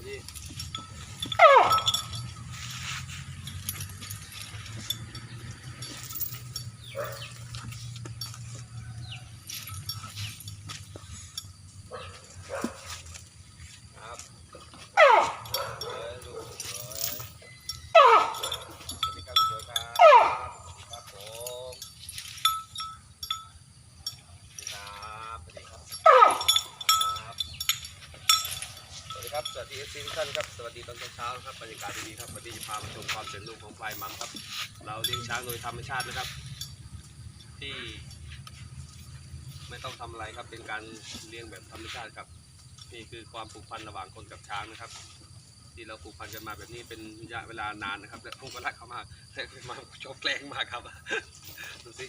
小心。 ทีทุกท่านครับสวัสดีตอนเช้าๆครับบรรยากาศดีๆครับวันนี้จะพามาชมความเป็นลูกของพลายมัมครับ เราเลี้ยงช้างโดยธรรมชาตินะครับ ที่ ไม่ต้องทำอะไรครับเป็นการเลี้ยงแบบธรรมชาติครับนี่คือความผูกพันระหว่างคนกับช้างนะครับ ที่เราผูกพันกันมาแบบนี้เป็นระยะเวลานานนะครับ และผมก็รักเขามากแต่มาชอบแกล้งมากครับดูสิ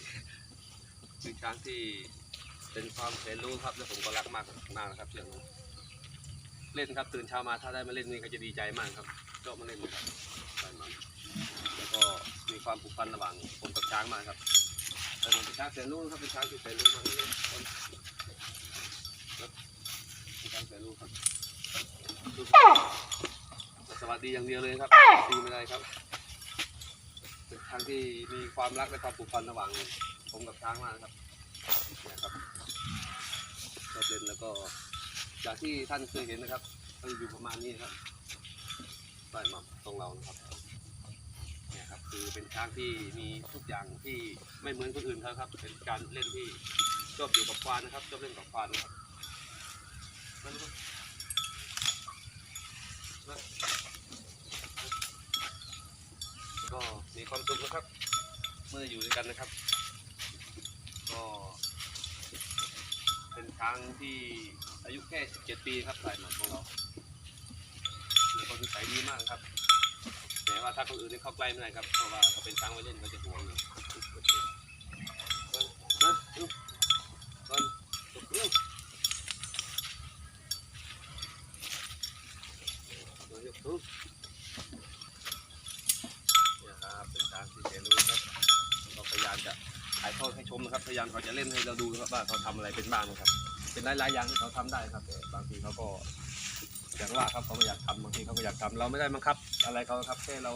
คือช้างที่เป็นความเรียนรู้ครับและผมก็รักมากมากนะครับเรื่องนี้ เล่นครับตื่นเช้ามาถ้าได้มาเล่นนี่ก็จะดีใจมากครับชอบมาเล่นครับไปมาแล้วก็มีความผูกพันระหว่างผมกับช้างมากครับแต่ผมเป็นช้างแสนรู้ครับเป็นช้างที่แสนรู้มากเลยคนครับเป็นช้างแสนรู้ครับสวัสดีอย่างเดียวเลยครับดีไม่ได้ครับเป็นช้างที่มีความรักและความผูกพันระหว่างผมกับช้างมากครับเนี่ยครับชอบเล่นแล้วก็ จากที่ท่านเคยเห็นนะครับก็อยู่ประมาณนี้ครับบ้หม่ำตรงเรานะครับเนี่ยครับคือเป็นช้างที่มีทุกอย่างที่ไม่เหมือนคนอื่นเขาครับ เป็นการเล่นที่ชอบอยู่กับควานนะครับชอบเล่นกับควานนะครับก็ก็มีความสุขนะครับ เมื่ออยู่ด้วยกันนะครับ ก็ เป็นช้างที่ อายุแค่ 17 ปีครับสายหมาของเราเป็นคนนิสัยดีมากครับ แต่ว่าถ้าคนอื่นเข้าใกล้ไม่ได้ครับ เพราะว่าเขาเป็นช้างไว้เล่นเขาจะห่วงอยู่นะลูกก่อนลูกลูกลูกลูกนี่ครับเป็นช้างที่เรียนรู้ครับเราพยายามจะถ่ายทอดให้ชมนะครับ พยายามเขาจะเล่นให้เราดูครับว่าเขาทำอะไรเป็นบ้างนะครับ เป็นหลายๆอย่างที่เขาทำได้ครับแต่บางทีเขาก็อย่างว่าครับเขาไม่อยากทำบางทีเขาก็อยากทำเราไม่ได้บังคับ อะไรเขาครับแค่เรา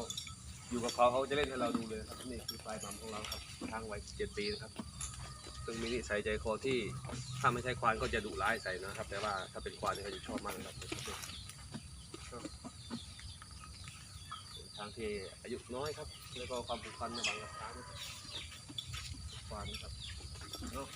อยู่กับเขาเขาจะเล่นให้เราดูเลยครับนี่คือปลายมัมของเราครับทางไวัยเจ็ดปีนะครับซึ่งมีนิสัยใจคอที่ถ้าไม่ใช่ควานก็จะดุร้ายใส่นะครับ แต่ว่าถ้าเป็นควานนี่เขาจะชอบมากครับช้างที่อายุน้อยครับ แล้วก็ความผูกพันระหว่างกับางครับควานครับเนาะ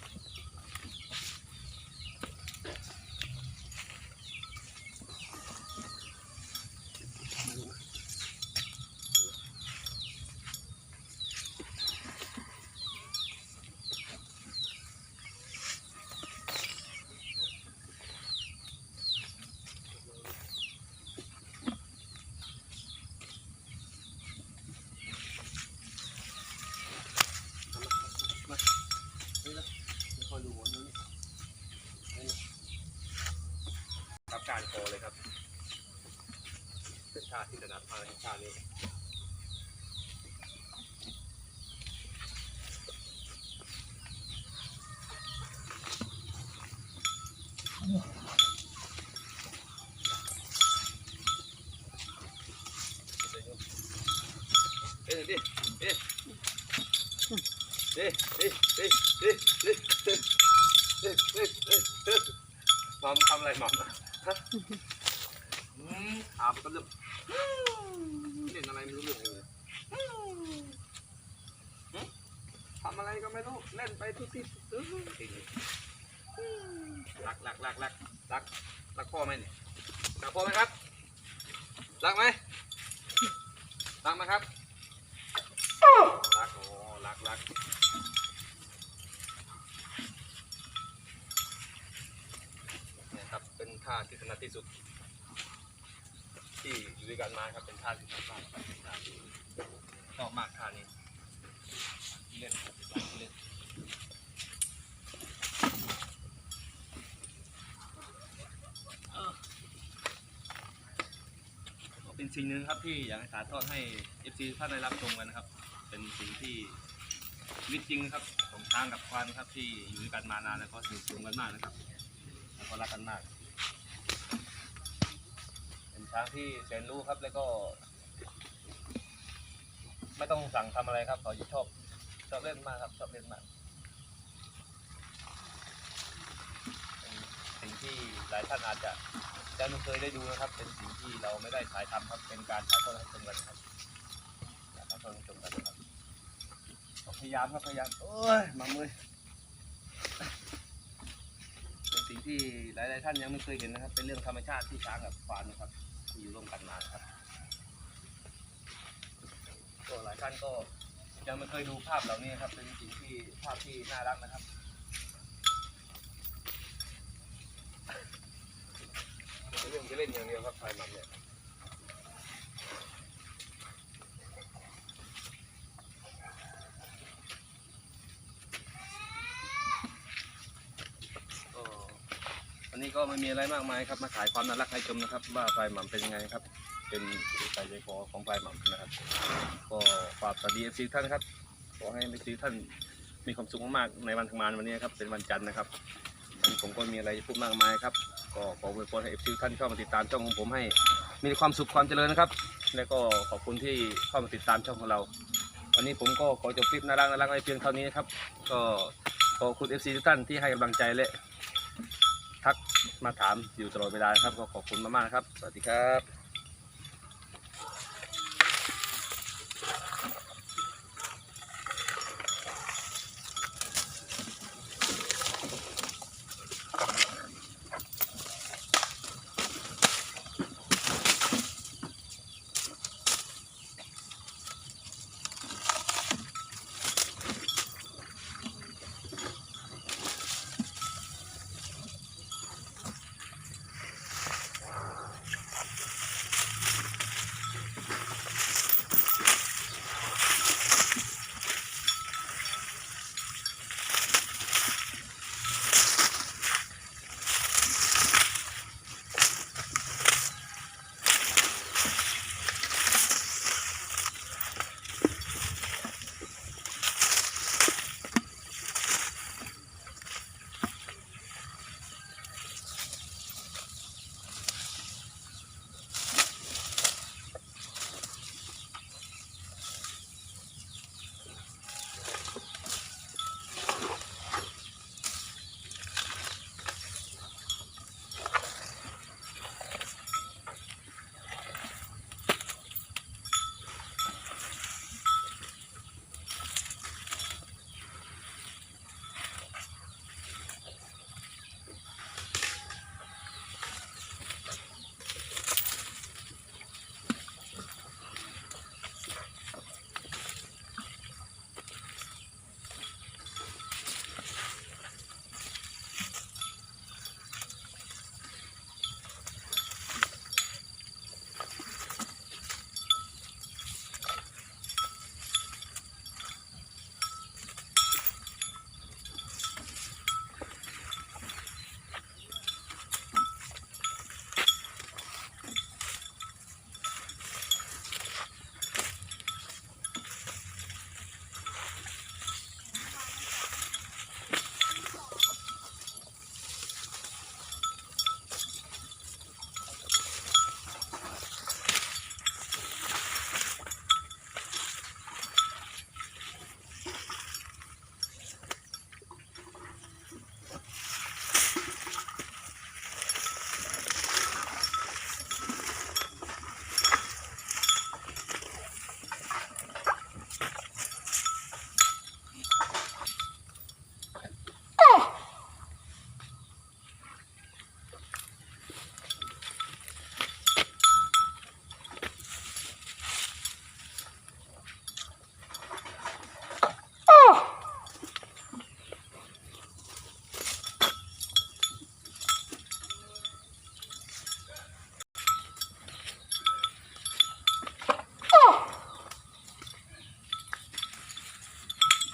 你在 dekat. รักรักรักรักพ่อไหมเนี่ยรักพ่อไหมครับ รักไหมรักไหมครับรักโอ้รักรักเนี่ยครับเป็นท่าที่ถนัดที่สุด ที่อยู่ด้วยกันมาครับเป็นท่าที่ถนัดมากท่าที่ชอบมากท่านี้เล่นเล่นเออเป็น สิ่งหนึ่งครับที่อยากให้ถ่ายทอดให้ FC ท่านได้รับชมกันนะครับ เป็นสิ่งที่ชีวิตจริงนะครับของช้างกับควานครับที่อยู่ด้วยกันมานานแล้วก็สนิทสนมกันมากนะครับ แล้วก็รักกันมาก เป็นช้างที่แสนรู้ครับแล้วก็ ไม่ต้องสั่งทำอะไรครับเขาจะชอบชอบเล่นมากครับชอบเล่นมากเป็นสิ่งที่หลายท่านอาจจะ จะไม่เคยได้ดูนะครับ เป็นสิ่งที่เราไม่ได้ถ่ายทำครับ เป็นการถ่ายทอดให้ชมกันครับถ่ายทอดให้ชมกันครับ พยายามครับ พยายามโอ้ยมามือเป็นสิ่งที่หลายๆท่านยังไม่เคยเห็นนะครับ เป็นเรื่องธรรมชาติที่ช้างกับควานนะครับที่อยู่ร่วมกันมาครับก็หลายท่านก็ยังไม่เคยดูภาพเหล่านี้ครับ เป็นสิ่งที่ภาพที่น่ารักนะครับ เรื่องจะ เล่นอย่างเดียวครับไฟมันเนี่ยวันนี้ก็ไม่มีอะไรมากมายครับ มาขายความน่ารักให้ชมนะครับ ว่าไฟหม่ำเป็นยังไงครับ เป็นใจใจคอของไฟหม่ำนะครับ ก็ฝากสวัสดีเอฟซีท่านครับ ขอให้เอฟซีท่านมีความสุขมากๆในวันทำงานวันนี้ครับ เป็นวันจันทร์นะครับ ผมก็มีอะไรจะพูดมากมายครับ ก็ขออวยพรให้เอฟซีท่านเข้ามาติดตามช่องของผมให้ มีความสุขความเจริญนะครับ และก็ขอบคุณที่เข้ามาติดตามช่องของเรา วันนี้ผมก็ขอจบคลิปน่ารักน่ารักไว้เพียงเท่านี้นะครับ ก็ขอบคุณเอฟซีทุกท่านที่ให้กำลังใจและทักมาถามอยู่ตลอดเวลาครับ ก็ขอบคุณมากๆนะครับ สวัสดีครับ